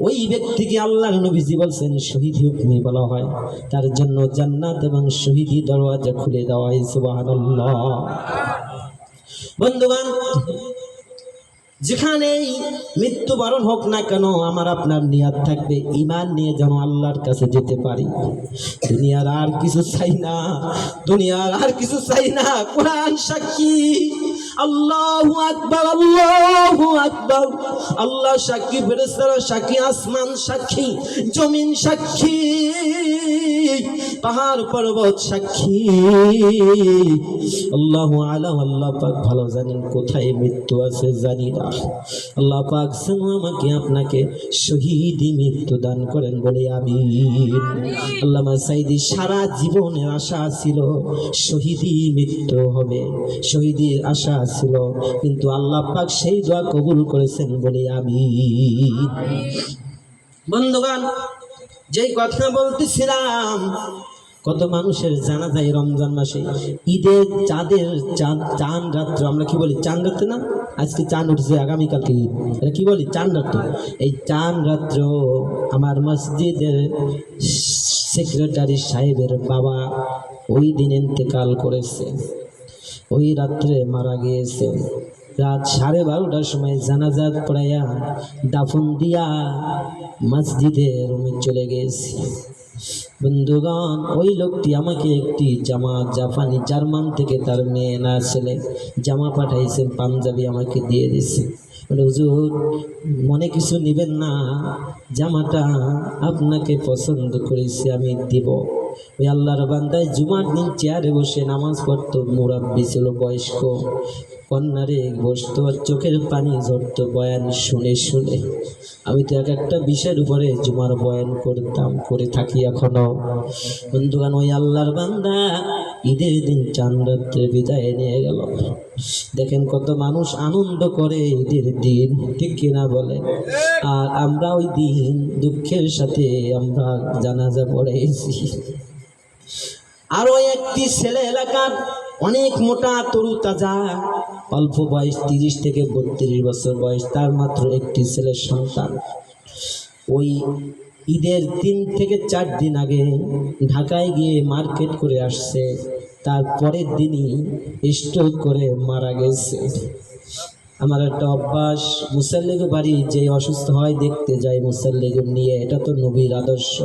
ওই ব্যক্তিকে আল্লাহ নবীজি বলছেন শহীদ হুকমি বলা হয়। তার জন্য জান্নাত এবং শহীদি দরওয়াজা খুলে দেওয়া হয় সুবাহ বন্ধুগণ যেখানেই মৃত্যুবরণ হোক না কেন, আমার আপনার নিয়াত থাকবে। ইমান নিয়ে যেন আল্লাহর কাছে যেতে পারি। দুনিয়ার আর কিছু চাই না, দুনিয়ার আর কিছু চাই না। কোরআন সাক্ষী আল্লাহু আকবার। আল্লাহ সাক্ষী, ফেরেশতারা সাক্ষী, আসমান সাক্ষী, জমিন সাক্ষী। পাহাড় পর্বত সাক্ষী। আল্লাহু আলাম, আল্লাহ পাক ভালো জানেন কোথায় মৃত্যু আছে, জানি না। আল্লাহ পাক আমাকে আপনাকে শহীদি মৃত্যু দান করেন বলে আমি আল্লামা সাইদি, সারা জীবনের আশা ছিল শহীদি মৃত্যু হবে, শহীদির আশা ছিল। কিন্তু আল্লাহ পাক সেই দোয়া কবুল করেছেন বলে আমি বন্ধুগান যেই কথা বলতেছিলাম, কত মানুষের জানা যায় রমজান মাসে, ঈদের চাঁদের চাঁদ চান রাত্র, আমরা কি বলি চান রাত্রে না? আজকে চান উঠছে আগামীকালকে ঈদ। এটা কি বলি? চান রাত্র। এই চান রাত্র আমার মসজিদের সেক্রেটারি সাহেবের বাবা ওই দিন ইন্তেকাল করেছে। ওই রাত্রে মারা গিয়েছে। রাত সাড়ে বারোটার সময় জানাজাত পড়াইয়া দাফন দিয়া মসজিদে রুমে চলে গেছি। বন্ধুগণ, ওই লোকটি আমাকে একটি জামা জাপানি জার্মান থেকে তার মেয়ে না ছেলে জামা পাঠাইছে, পাঞ্জাবি আমাকে দিয়ে দিছে। বলে, হুজুর, মনে কিছু নেবেন না, জামাটা আপনাকে পছন্দ করেছি, আমি দিব। ওই আল্লাহর বান্দায় জুমার দিন চেয়ারে বসে নামাজ পড়তো মুরাব্বি ছিল বয়স্ক। কন্যারে, বসতো আর চোখের পানি, ঝরতো বয়ান শুনে শুনে। আমি তো এক একটা বিষয়ের উপরে জুমার বয়ান করতাম, করে থাকি এখনও। বন্ধুগান ওই আল্লাহর বান্দা ঈদের দিন রাত্রে বিদায় নিয়ে গেল। দেখেন কত মানুষ আনন্দ করে ঈদের দিন, ঠিক কিনা বলে আর আমরা ওই দিন দুঃখের সাথে আমরা জানাজা পড়েছি। আরও একটি ছেলে এলাকার অনেক মোটা, তরু, তাজা অল্প বয়স, তিরিশ থেকে বত্রিশ বছর বয়স, তার মাত্র একটি ছেলের সন্তান। ওই ঈদের তিন থেকে চার দিন আগে ঢাকায় গিয়ে মার্কেট করে আসছে। তার পরের দিনই স্ট্রোক করে মারা গেছে। আমার একটা অভ্যাস মুসাল্লিগ বাড়ি যে অসুস্থ হয়, দেখতে যাই মুসাল্লিগ নিয়ে। এটা তো নবীর আদর্শ।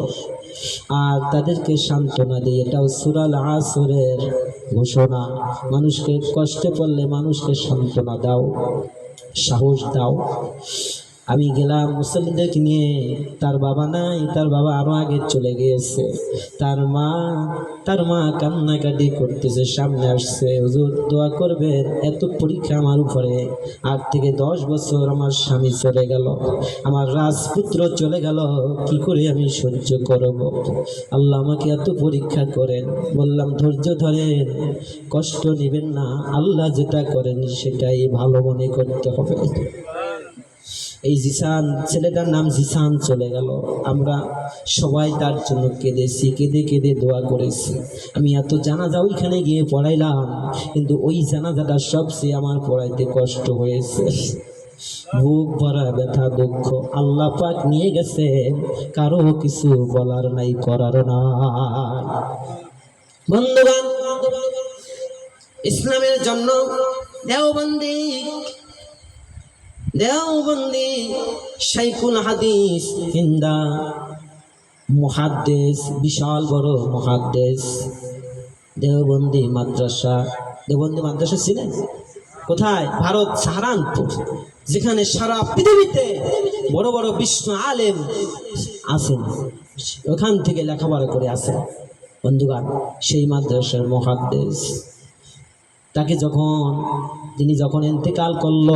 আর তাদেরকে সান্ত্বনা দিই। এটাও সুরাল আসরের ঘোষণা। মানুষকে কষ্টে পড়লে মানুষকে সান্ত্বনা দাও, সাহস দাও। আমি গেলাম মুসলিমদেরকে নিয়ে। তার বাবা নাই, তার বাবা আরও আগে চলে গিয়েছে। তার মা তার মা কান্নাকাটি করতেছে, সামনে আসছে। হুজুর, দোয়া করবেন, এত পরীক্ষা আমার উপরে। আট থেকে দশ বছর আমার স্বামী চলে গেল। আমার রাজপুত্র চলে গেল। কি করে আমি সহ্য করব? আল্লাহ আমাকে এত পরীক্ষা করেন। বললাম, ধৈর্য ধরেন, কষ্ট নেবেন না। আল্লাহ যেটা করেন সেটাই ভালো মনে করতে হবে। এই জিসান, ছেলেটার নাম জিসান চলে গেল। আমরা সবাই তার জন্য কেঁদেছি, কেঁদে কেঁদে দোয়া করেছি। আমি এত জানাজা ওইখানে গিয়ে পড়াইলাম, কিন্তু ওই জানাজাটা সবচেয়ে আমার পড়াইতে কষ্ট হয়েছে। বুক ভরা ব্যথা, দুঃখ। আল্লাহ পাক নিয়ে গেছে, কারও কিছু বলার নাই, করার নাই। বন্ধুবান ইসলামের জন্য দেওবন্দি দেওবন্দি শাইকুল হাদিস হিন্দা মহাদ্দেশ বিশাল বড় মহাদ্দেশ দেওবন্দি মাদ্রাসা। দেওবন্দি মাদ্রাসা ছিলেন কোথায়? ভারত, সাহারানপুর। যেখানে সারা পৃথিবীতে বড় বড় বিশ্ব আলেম আছেন। ওখান থেকে লেখাপড়া করে আসেন। বন্ধুগান সেই মাদ্রাসার মহাদ্দেশ তাকে যখন, তিনি যখন ইন্তেকাল করল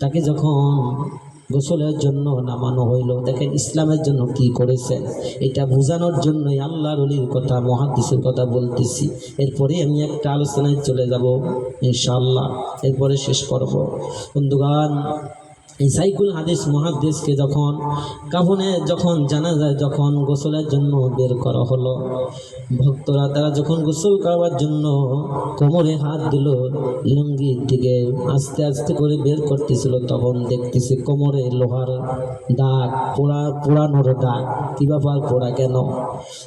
তাকে যখন গোসলের জন্য নামানো হইল দেখেন ইসলামের জন্য কি করেছেন? এটা বোঝানোর জন্যই আল্লাহ রলির কথা, মহাদিসের কথা বলতেছি। এরপরে আমি একটা আলোচনায় চলে যাব ইনশাল্লাহ এরপরে শেষ করব বন্ধুগান এই সাইকুল হাদিস মহাদেশকে যখন, কাফনে যখন জানা যায় যখন গোসলের জন্য বের করা হলো, ভক্তরা তারা যখন গোসল করবার জন্য কোমরে হাত দিল, লুঙ্গির দিকে আস্তে আস্তে করে বের করতেছিল, তখন দেখতেছে কোমরে লোহার দাগ, পোড়া, পোড়ানোর দাগ, কি ব্যাপার পোড়া কেন?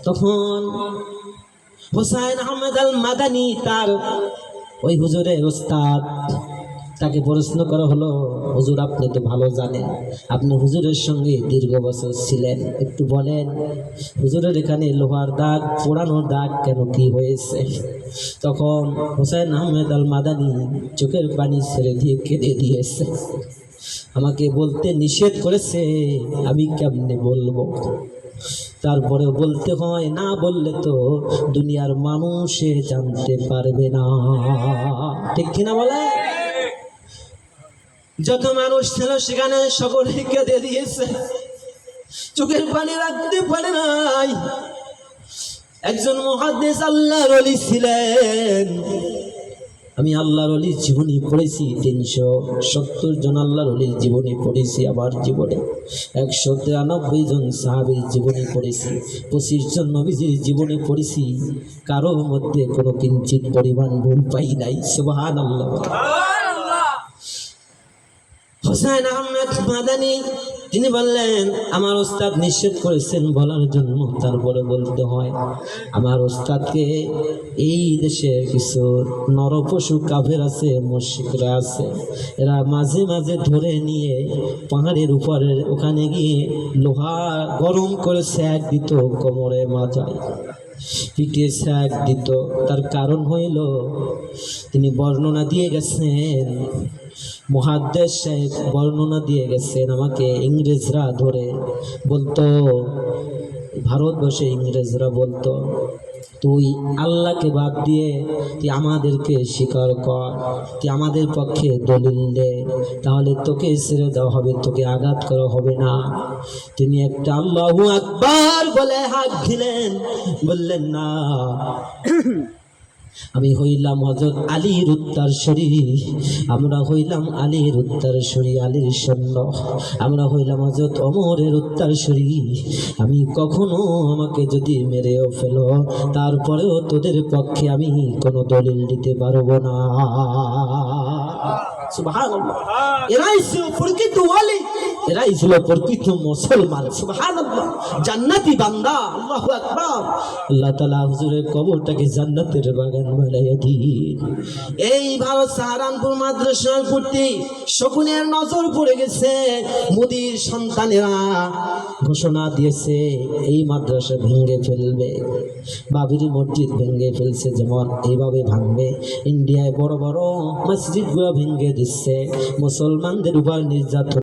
তখন হোসাইন আহমেদ আল মাদানি তার ওই হুজুরের ওস্তাদ তাকে প্রশ্ন করা হলো, হুজুর, আপনি তো ভালো জানেন। আপনি হুজুরের সঙ্গে দীর্ঘ বছর ছিলেন। একটু বলেন, হুজুরের এখানে লোহার দাগ পোড়ানোর দাগ কেন কি হয়েছে? তখন হোসেন আহমেদ আল মাদানি চোখের পানি ছেড়ে দিয়ে কেঁদে দিয়েছে। আমাকে বলতে নিষেধ করেছে, আমি কেমনে বলব? তারপরে বলতে হয়, না বললে তো দুনিয়ার মানুষে জানতে পারবে না। ঠিক কিনা বলে যত মানুষ ছিল সেখানে সকলে কেঁদে দিয়েছে। চোখের পানি রাখতে পারে নাই। একজন মহাদেশ আল্লাহর অলি ছিলেন। আমি আল্লাহর অলির জীবনী পড়েছি, তিনশো সত্তর জন আল্লাহর অলির জীবনী পড়েছি আমার জীবনে। একশো তিরানব্বই জন সাহাবির জীবনী পড়েছি, পঁচিশ জন নবীজির জীবনী পড়েছি। কারোর মধ্যে কোনো কিঞ্চিত পরিমাণ ভুল পাই নাই সুবাহান আল্লাহ হোসেন আহমেদ মাদানি, তিনি বললেন, আমার ওস্তাদ নিষেধ করেছেন বলার জন্য, তারপরে বলতে হয়, আমার ওস্তাদকে এই দেশে কিছু নরপশু কাফের আছে মস্যিকরা আছে। এরা মাঝে মাঝে ধরে নিয়ে পাহাড়ের উপরে, ওখানে গিয়ে লোহা গরম করে স্যাক দিত কোমরে মাথায় পিঠে স্যাক দিত। তার কারণ হইল, তিনি বর্ণনা দিয়ে গেছেন। মহাদেশ সাহেব বর্ণনা দিয়ে গেছেন আমাকে ইংরেজরা ধরে বলতো ভারতবর্ষে ইংরেজরা বলতো, তুই আল্লাহকে বাদ দিয়ে তুই আমাদেরকে স্বীকার কর, তুই আমাদের পক্ষে দলিল দে তাহলে তোকে ছেড়ে দেওয়া হবে, তোকে আঘাত করা হবে না। তিনি একটা আল্লাহু একবার বলে হাত দিলেন, বললেন, না। আমি হইলাম হজরত আলীর উত্তর শরীর আমরা হইলাম আলীর উত্তর শরী আলীর সৈন্য। আমরা হইলাম হজরত অমরের উত্তর শরীর। আমি কখনো আমাকে যদি মেরেও ফেলো তারপরেও তোদের পক্ষে আমি কোনো দলিল দিতে পারব না। এরাই প্রকৃত ওয়ালি। এরাই ছিল প্রকৃত মুসলমান জান্নাতি বান্দা, আল্লাহু আকবার। আল্লাহ তাআলা হুজুরের কবরটাকে জান্নাতের বাগান বানাইয়া দিন। এই ভারত সাহারানপুর মাদ্রাসার প্রতি শকুনের নজর পড়ে গেছে। মোদির সন্তানেরা ঘোষণা দিয়েছে, এই মাদ্রাসা ভেঙে ফেলবে। বাবরি মসজিদ ভেঙে ফেলছে যেমন এইভাবে ভাঙবে। ইন্ডিয়ায় বড় বড় মসজিদগুলো ভেঙে দিচ্ছে। মুসলমানদের উপর নির্যাতন